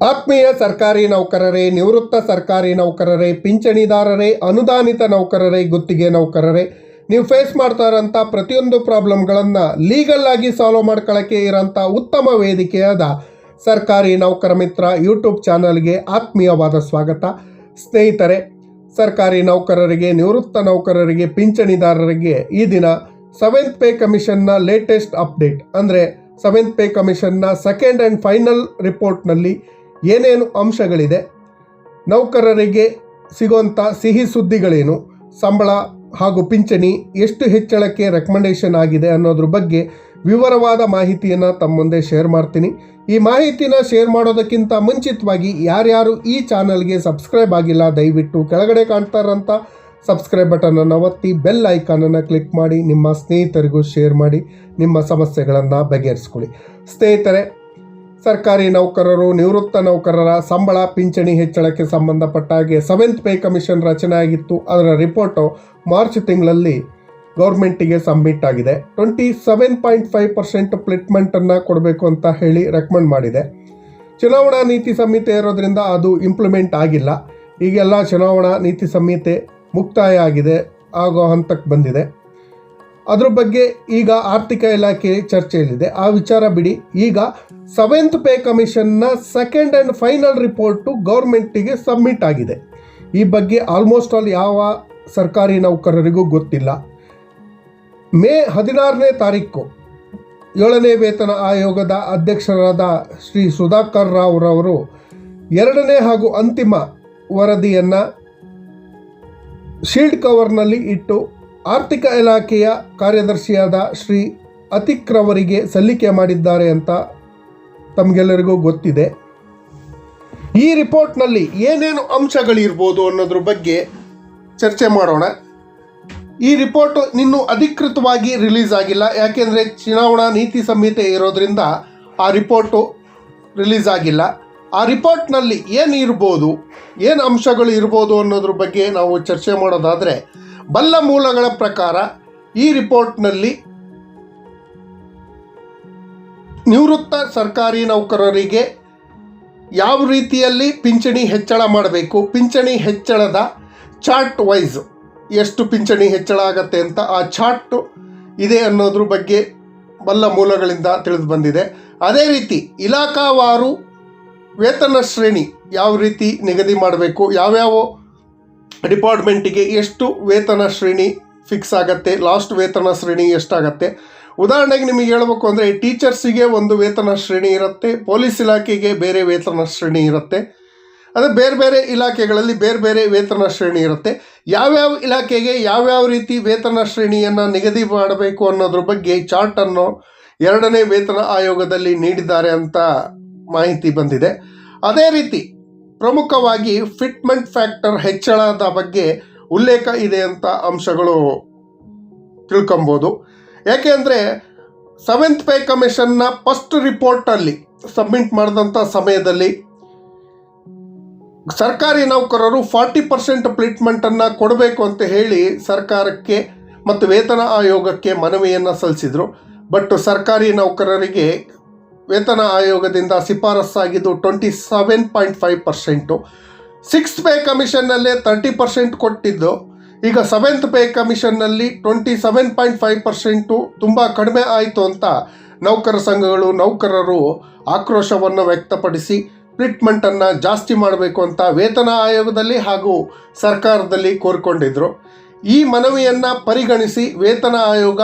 ಆತ್ಮೀಯ ಸರ್ಕಾರಿ ನೌಕರರೇ, ನಿವೃತ್ತ ಸರ್ಕಾರಿ ನೌಕರರೇ, ಪಿಂಚಣಿದಾರರೇ, ಅನುದಾನಿತ ನೌಕರರೇ, ಗುತ್ತಿಗೆ ನೌಕರರೇ, ನೀವು ಫೇಸ್ ಮಾಡ್ತಾ ಇರೋಂಥ ಪ್ರತಿಯೊಂದು ಪ್ರಾಬ್ಲಮ್ಗಳನ್ನು ಲೀಗಲ್ ಆಗಿ ಸಾಲ್ವ್ ಮಾಡ್ಕೊಳ್ಳೋಕ್ಕೆ ಇರೋಂಥ ಉತ್ತಮ ವೇದಿಕೆಯಾದ ಸರ್ಕಾರಿ ನೌಕರ ಮಿತ್ರ ಯೂಟ್ಯೂಬ್ ಚಾನಲ್ಗೆ ಆತ್ಮೀಯವಾದ ಸ್ವಾಗತ. ಸ್ನೇಹಿತರೆ, ಸರ್ಕಾರಿ ನೌಕರರಿಗೆ, ನಿವೃತ್ತ ನೌಕರರಿಗೆ, ಪಿಂಚಣಿದಾರರಿಗೆ ಈ ದಿನ ಸೆವೆಂತ್ ಪೇ ಕಮಿಷನ್ನ ಲೇಟೆಸ್ಟ್ ಅಪ್ಡೇಟ್ ಅಂದರೆ ಸೆವೆಂತ್ ಪೇ ಕಮಿಷನ್ನ ಸೆಕೆಂಡ್ ಆ್ಯಂಡ್ ಫೈನಲ್ ರಿಪೋರ್ಟ್ನಲ್ಲಿ ಏನೇನು ಅಂಶಗಳಿದೆ, ನೌಕರರಿಗೆ ಸಿಗುವಂಥ ಸಿಹಿ ಸುದ್ದಿಗಳೇನು, ಸಂಬಳ ಹಾಗೂ ಪಿಂಚಣಿ ಎಷ್ಟು ಹೆಚ್ಚಳಕ್ಕೆ ರೆಕಮೆಂಡೇಶನ್ ಆಗಿದೆ ಅನ್ನೋದ್ರ ಬಗ್ಗೆ ವಿವರವಾದ ಮಾಹಿತಿಯನ್ನು ತಮ್ಮ ಮುಂದೆ ಶೇರ್ ಮಾಡ್ತೀನಿ. ಈ ಮಾಹಿತಿನ ಶೇರ್ ಮಾಡೋದಕ್ಕಿಂತ ಮುಂಚಿತವಾಗಿ ಯಾರ್ಯಾರು ಈ ಚಾನಲ್ಗೆ ಸಬ್ಸ್ಕ್ರೈಬ್ ಆಗಿಲ್ಲ, ದಯವಿಟ್ಟು ಕೆಳಗಡೆ ಕಾಣ್ತಾರಂತ ಸಬ್ಸ್ಕ್ರೈಬ್ ಬಟನನ್ನು ಒತ್ತಿ ಬೆಲ್ ಐಕಾನನ್ನು ಕ್ಲಿಕ್ ಮಾಡಿ, ನಿಮ್ಮ ಸ್ನೇಹಿತರಿಗೂ ಶೇರ್ ಮಾಡಿ, ನಿಮ್ಮ ಸಮಸ್ಯೆಗಳನ್ನು ಬಗೆಹರಿಸ್ಕೊಳ್ಳಿ. ಸ್ನೇಹಿತರೆ, ಸರ್ಕಾರಿ ನೌಕರರು, ನಿವೃತ್ತ ನೌಕರರ ಸಂಬಳ ಪಿಂಚಣಿ ಹೆಚ್ಚಳಕ್ಕೆ ಸಂಬಂಧಪಟ್ಟ ಹಾಗೆ ಸೆವೆಂತ್ ಪೇ ಕಮಿಷನ್ ರಚನೆ ಆಗಿತ್ತು. ಅದರ ರಿಪೋರ್ಟು ಮಾರ್ಚ್ ತಿಂಗಳಲ್ಲಿ ಗೌರ್ಮೆಂಟಿಗೆ ಸಬ್ಮಿಟ್ ಆಗಿದೆ. Twenty seven point five percent ಪ್ಲಿಟ್ಮೆಂಟನ್ನು ಕೊಡಬೇಕು ಅಂತ ಹೇಳಿ ರೆಕಮೆಂಡ್ ಮಾಡಿದೆ. ಚುನಾವಣಾ ನೀತಿ ಸಂಹಿತೆ ಇರೋದ್ರಿಂದ ಅದು ಇಂಪ್ಲಿಮೆಂಟ್ ಆಗಿಲ್ಲ. ಈಗೆಲ್ಲ ಚುನಾವಣಾ ನೀತಿ ಸಂಹಿತೆ ಮುಕ್ತಾಯ ಆಗಿದೆ ಆಗೋ ಹಂತಕ್ಕೆ ಬಂದಿದೆ. ಅದ್ರ ಬಗ್ಗೆ ಈಗ ಆರ್ಥಿಕ ಇಲಾಖೆ ಚರ್ಚೆಯಲ್ಲಿದೆ. ಆ ವಿಚಾರ ಬಿಡಿ. ಈಗ ಸೆವೆಂತ್ ಪೇ ಕಮಿಷನ್ನ ಸೆಕೆಂಡ್ ಆ್ಯಂಡ್ ಫೈನಲ್ ರಿಪೋರ್ಟು ಗೌರ್ಮೆಂಟಿಗೆ ಸಬ್ಮಿಟ್ ಆಗಿದೆ. ಈ ಬಗ್ಗೆ ಆಲ್ಮೋಸ್ಟ್ ಆಲ್ ಯಾವ ಸರ್ಕಾರಿ ನೌಕರರಿಗೂ ಗೊತ್ತಿಲ್ಲ. ಮೇ ಹದಿನಾರನೇ ತಾರೀಕು ಏಳನೇ ವೇತನ ಆಯೋಗದ ಅಧ್ಯಕ್ಷರಾದ ಶ್ರೀ ಸುಧಾಕರ್ ರಾವ್ರವರು ಎರಡನೇ ಹಾಗೂ ಅಂತಿಮ ವರದಿಯನ್ನು ಶೀಲ್ಡ್ ಕವರ್ನಲ್ಲಿ ಇಟ್ಟು ಆರ್ಥಿಕ ಇಲಾಖೆಯ ಕಾರ್ಯದರ್ಶಿಯಾದ ಶ್ರೀ ಅತಿಕ್ರವರಿಗೆ ಸಲ್ಲಿಕೆ ಮಾಡಿದ್ದಾರೆ ಅಂತ ತಮಗೆಲ್ಲರಿಗೂ ಗೊತ್ತಿದೆ. ಈ ರಿಪೋರ್ಟ್ನಲ್ಲಿ ಏನೇನು ಅಂಶಗಳಿರ್ಬೋದು ಅನ್ನೋದ್ರ ಬಗ್ಗೆ ಚರ್ಚೆ ಮಾಡೋಣ. ಈ ರಿಪೋರ್ಟ್ ಇನ್ನೂ ಅಧಿಕೃತವಾಗಿ ರಿಲೀಸ್ ಆಗಿಲ್ಲ. ಯಾಕೆಂದರೆ ಚುನಾವಣಾ ನೀತಿ ಸಂಹಿತೆ ಇರೋದ್ರಿಂದ ಆ ರಿಪೋರ್ಟು ರಿಲೀಸ್ ಆಗಿಲ್ಲ. ಆ ರಿಪೋರ್ಟ್ನಲ್ಲಿ ಏನು ಇರ್ಬೋದು, ಏನು ಅಂಶಗಳು ಇರ್ಬೋದು ಅನ್ನೋದ್ರ ಬಗ್ಗೆ ನಾವು ಚರ್ಚೆ ಮಾಡೋದಾದರೆ, ಬಲ್ಲ ಮೂಲಗಳ ಪ್ರಕಾರ ಈ ರಿಪೋರ್ಟ್ನಲ್ಲಿ ನಿವೃತ್ತ ಸರ್ಕಾರಿ ನೌಕರರಿಗೆ ಯಾವ ರೀತಿಯಲ್ಲಿ ಪಿಂಚಣಿ ಹೆಚ್ಚಳ ಮಾಡಬೇಕು, ಪಿಂಚಣಿ ಹೆಚ್ಚಳದ ಚಾರ್ಟ್ ವೈಸ್ ಎಷ್ಟು ಪಿಂಚಣಿ ಹೆಚ್ಚಳ ಆಗತ್ತೆ ಅಂತ ಆ ಚಾರ್ಟ್ ಇದೆ ಅನ್ನೋದ್ರ ಬಗ್ಗೆ ಬಲ್ಲ ಮೂಲಗಳಿಂದ ತಿಳಿದು ಬಂದಿದೆ. ಅದೇ ರೀತಿ ಇಲಾಖಾವಾರು ವೇತನ ಶ್ರೇಣಿ ಯಾವ ರೀತಿ ನಿಗದಿ ಮಾಡಬೇಕು, ಯಾವ್ಯಾವ ಡಿಪಾರ್ಟ್ಮೆಂಟಿಗೆ ಎಷ್ಟು ವೇತನ ಶ್ರೇಣಿ ಫಿಕ್ಸ್ ಆಗುತ್ತೆ, ಲಾಸ್ಟ್ ವೇತನ ಶ್ರೇಣಿ ಎಷ್ಟಾಗತ್ತೆ. ಉದಾಹರಣೆಗೆ ನಿಮಗೆ ಹೇಳಬೇಕು ಅಂದರೆ ಟೀಚರ್ಸಿಗೆ ಒಂದು ವೇತನ ಶ್ರೇಣಿ ಇರುತ್ತೆ, ಪೊಲೀಸ್ ಇಲಾಖೆಗೆ ಬೇರೆ ವೇತನ ಶ್ರೇಣಿ ಇರುತ್ತೆ. ಅದೇ ಬೇರೆ ಬೇರೆ ಇಲಾಖೆಗಳಲ್ಲಿ ಬೇರೆ ಬೇರೆ ವೇತನ ಶ್ರೇಣಿ ಇರುತ್ತೆ. ಯಾವ್ಯಾವ ಇಲಾಖೆಗೆ ಯಾವ್ಯಾವ ರೀತಿ ವೇತನ ಶ್ರೇಣಿಯನ್ನು ನಿಗದಿ ಮಾಡಬೇಕು ಅನ್ನೋದ್ರ ಬಗ್ಗೆ ಚಾರ್ಟನ್ನು ಎರಡನೇ ವೇತನ ಆಯೋಗದಲ್ಲಿ ನೀಡಿದ್ದಾರೆ ಅಂತ ಮಾಹಿತಿ ಬಂದಿದೆ. ಅದೇ ರೀತಿ ಪ್ರಮುಖವಾಗಿ ಫಿಟ್ಮೆಂಟ್ ಫ್ಯಾಕ್ಟರ್ ಹೆಚ್ಚಳದ ಬಗ್ಗೆ ಉಲ್ಲೇಖ ಇದೆ ಅಂತ ಅಂಶಗಳು ತಿಳ್ಕೊಬೋದು. ಯಾಕೆ ಅಂದರೆ ಸೆವೆಂತ್ ಪೇ ಕಮಿಷನ್ನ ಫಸ್ಟ್ ರಿಪೋರ್ಟಲ್ಲಿ ಸಬ್ಮಿಟ್ ಮಾಡಿದಂಥ ಸಮಯದಲ್ಲಿ ಸರ್ಕಾರಿ ನೌಕರರು ಫಾರ್ಟಿ ಪರ್ಸೆಂಟ್ ಪ್ಲೀಟ್ಮೆಂಟನ್ನು ಕೊಡಬೇಕು ಅಂತ ಹೇಳಿ ಸರ್ಕಾರಕ್ಕೆ ಮತ್ತು ವೇತನ ಆಯೋಗಕ್ಕೆ ಮನವಿಯನ್ನು ಸಲ್ಲಿಸಿದರು. ಬಟ್ ಸರ್ಕಾರಿ ನೌಕರರಿಗೆ ವೇತನ ಆಯೋಗದಿಂದ ಶಿಫಾರಸ್ಸಾಗಿದ್ದು twenty seven point five percent sixth pay ಕಮಿಷನ್ನಲ್ಲೇ thirty percent ಕೊಟ್ಟಿದ್ದು. ಈಗ seventh pay ಕಮಿಷನ್ನಲ್ಲಿ twenty seven point five percent ತುಂಬ ಕಡಿಮೆ ಆಯಿತು ಅಂತ ನೌಕರ ಸಂಘಗಳು, ನೌಕರರು ಆಕ್ರೋಶವನ್ನು ವ್ಯಕ್ತಪಡಿಸಿ ಟ್ರೀಟ್ಮೆಂಟನ್ನು ಜಾಸ್ತಿ ಮಾಡಬೇಕು ಅಂತ ವೇತನ ಆಯೋಗದಲ್ಲಿ ಹಾಗೂ ಸರ್ಕಾರದಲ್ಲಿ ಕೋರಿಕೊಂಡಿದ್ದರು ಈ ಮನವಿಯನ್ನು ಪರಿಗಣಿಸಿ ವೇತನ ಆಯೋಗ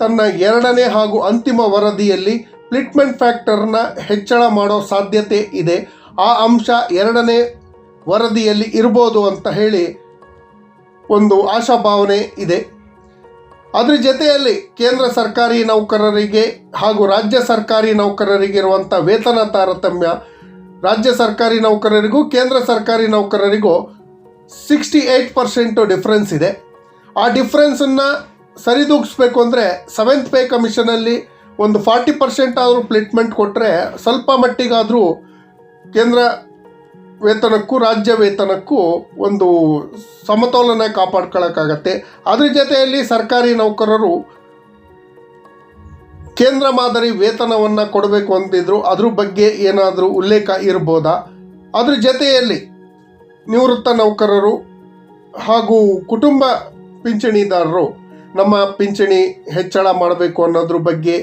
ತನ್ನ ಎರಡನೇ ಹಾಗೂ ಅಂತಿಮ ವರದಿಯಲ್ಲಿ ಪ್ಲಿಟ್ಮೆಂಟ್ ಫ್ಯಾಕ್ಟರ್ನ ಹೆಚ್ಚಳ ಮಾಡೋ ಸಾಧ್ಯತೆ ಇದೆ. ಆ ಅಂಶ ಎರಡನೇ ವರದಿಯಲ್ಲಿ ಇರ್ಬೋದು ಅಂತ ಹೇಳಿ ಒಂದು ಆಶಾಭಾವನೆ ಇದೆ. ಅದ್ರ ಜೊತೆಯಲ್ಲಿ ಕೇಂದ್ರ ಸರ್ಕಾರಿ ನೌಕರರಿಗೆ ಹಾಗೂ ರಾಜ್ಯ ಸರ್ಕಾರಿ ನೌಕರರಿಗೆ ಇರುವಂಥ ವೇತನ ತಾರತಮ್ಯ, ರಾಜ್ಯ ಸರ್ಕಾರಿ ನೌಕರರಿಗೂ ಕೇಂದ್ರ ಸರ್ಕಾರಿ ನೌಕರರಿಗೂ ಸಿಕ್ಸ್ಟಿ ಏಯ್ಟ್ ಪರ್ಸೆಂಟು ಡಿಫ್ರೆನ್ಸ್ ಇದೆ. ಆ ಡಿಫ್ರೆನ್ಸನ್ನು ಸರಿದೂಗಿಸ್ಬೇಕು ಅಂದರೆ ಸೆವೆಂತ್ ಪೇ ಕಮಿಷನಲ್ಲಿ ಒಂದು ಫಾರ್ಟಿ ಪರ್ಸೆಂಟ್ ಆದರೂ ಪ್ಲೇಟ್ಮೆಂಟ್ ಕೊಟ್ಟರೆ ಸ್ವಲ್ಪ ಮಟ್ಟಿಗಾದರೂ ಕೇಂದ್ರ ವೇತನಕ್ಕೂ ರಾಜ್ಯ ವೇತನಕ್ಕೂ ಒಂದು ಸಮತೋಲನ ಕಾಪಾಡ್ಕೊಳ್ಳೋಕ್ಕಾಗತ್ತೆ ಅದ್ರ ಜೊತೆಯಲ್ಲಿ ಸರ್ಕಾರಿ ನೌಕರರು ಕೇಂದ್ರ ಮಾದರಿ ವೇತನವನ್ನು ಕೊಡಬೇಕು ಅಂತಿದ್ರು. ಅದ್ರ ಬಗ್ಗೆ ಏನಾದರೂ ಉಲ್ಲೇಖ ಇರ್ಬೋದಾ? ಅದ್ರ ಜೊತೆಯಲ್ಲಿ ನಿವೃತ್ತ ನೌಕರರು ಹಾಗೂ ಕುಟುಂಬ ಪಿಂಚಣಿದಾರರು ನಮ್ಮ ಪಿಂಚಣಿ ಹೆಚ್ಚಳ ಮಾಡಬೇಕು ಅನ್ನೋದ್ರ ಬಗ್ಗೆ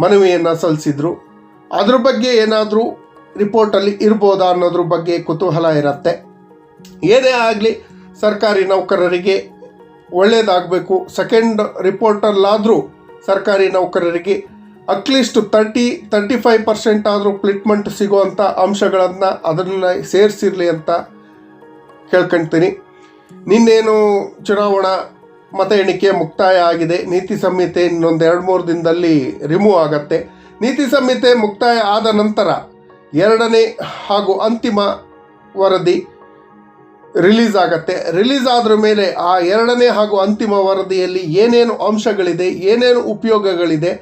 ಮನವಿಯನ್ನು ಸಲ್ಲಿಸಿದ್ರು. ಅದ್ರ ಬಗ್ಗೆ ಏನಾದರೂ ರಿಪೋರ್ಟಲ್ಲಿ ಇರ್ಬೋದಾ ಅನ್ನೋದ್ರ ಬಗ್ಗೆ ಕುತೂಹಲ ಇರುತ್ತೆ. ಏನೇ ಆಗಲಿ, ಸರ್ಕಾರಿ ನೌಕರರಿಗೆ ಒಳ್ಳೆಯದಾಗಬೇಕು ಸೆಕೆಂಡ್ ರಿಪೋರ್ಟಲ್ಲಾದರೂ ಸರ್ಕಾರಿ ನೌಕರರಿಗೆ at least thirty thirty five percent ಆದರೂ ಪ್ಲಿಟ್ಮೆಂಟ್ ಸಿಗುವಂಥ ಅಂಶಗಳನ್ನು ಅದನ್ನು ಸೇರಿಸಿರಲಿ ಅಂತ ಕೇಳ್ಕೊಳ್ತೀನಿ ನಿನ್ನೇನು ಚುನಾವಣಾ ಮತ ಎಣಿಕೆ ಮುಕ್ತಾಯ ಆಗಿದೆ. ನೀತಿ ಸಂಹಿತೆ ಇನ್ನೊಂದು ಎರಡು ಮೂರು ದಿನದಲ್ಲಿ ರಿಮೂವ್ ಆಗತ್ತೆ. ನೀತಿ ಸಂಹಿತೆ ಮುಕ್ತಾಯ ಆದ ನಂತರ ಎರಡನೇ ಹಾಗೂ ಅಂತಿಮ ವರದಿ ರಿಲೀಸ್ ಆಗತ್ತೆ. ರಿಲೀಸ್ ಆದ್ರ ಮೇಲೆ ಆ ಎರಡನೇ ಹಾಗೂ ಅಂತಿಮ ವರದಿಯಲ್ಲಿ ಏನೇನು ಅಂಶಗಳಿದೆ, ಏನೇನು ಉಪಯೋಗಗಳಿದೆ,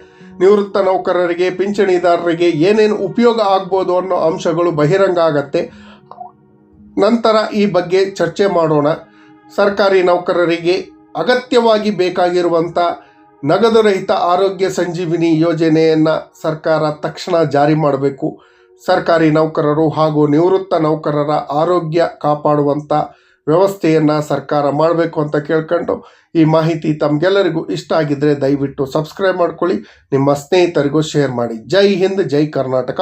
ನಿವೃತ್ತ ನೌಕರರಿಗೆ, ಪಿಂಚಣಿದಾರರಿಗೆ ಏನೇನು ಉಪಯೋಗ ಆಗ್ಬೋದು ಅನ್ನೋ ಅಂಶಗಳು ಬಹಿರಂಗ ಆಗತ್ತೆ. ನಂತರ ಈ ಬಗ್ಗೆ ಚರ್ಚೆ ಮಾಡೋಣ. ಸರ್ಕಾರಿ ನೌಕರರಿಗೆ ಅಗತ್ಯವಾಗಿ ಬೇಕಾಗಿರುವಂಥ ನಗದು ರಹಿತ ಆರೋಗ್ಯ ಸಂಜೀವಿನಿ ಯೋಜನೆಯನ್ನು ಸರ್ಕಾರ ತಕ್ಷಣ ಜಾರಿ ಮಾಡಬೇಕು. ಸರ್ಕಾರಿ ನೌಕರರು ಹಾಗೂ ನಿವೃತ್ತ ನೌಕರರ ಆರೋಗ್ಯ ಕಾಪಾಡುವಂಥ ವ್ಯವಸ್ಥೆಯನ್ನು ಸರ್ಕಾರ ಮಾಡಬೇಕು ಅಂತ ಕೇಳ್ಕೊಂಡು ಈ ಮಾಹಿತಿ ತಮಗೆಲ್ಲರಿಗೂ ಇಷ್ಟ ಆಗಿದ್ದರೆ ದಯವಿಟ್ಟು ಸಬ್ಸ್ಕ್ರೈಬ್ ಮಾಡ್ಕೊಳ್ಳಿ. ನಿಮ್ಮ ಸ್ನೇಹಿತರಿಗೂ ಶೇರ್ ಮಾಡಿ. ಜೈ ಹಿಂದ್, ಜೈ ಕರ್ನಾಟಕ.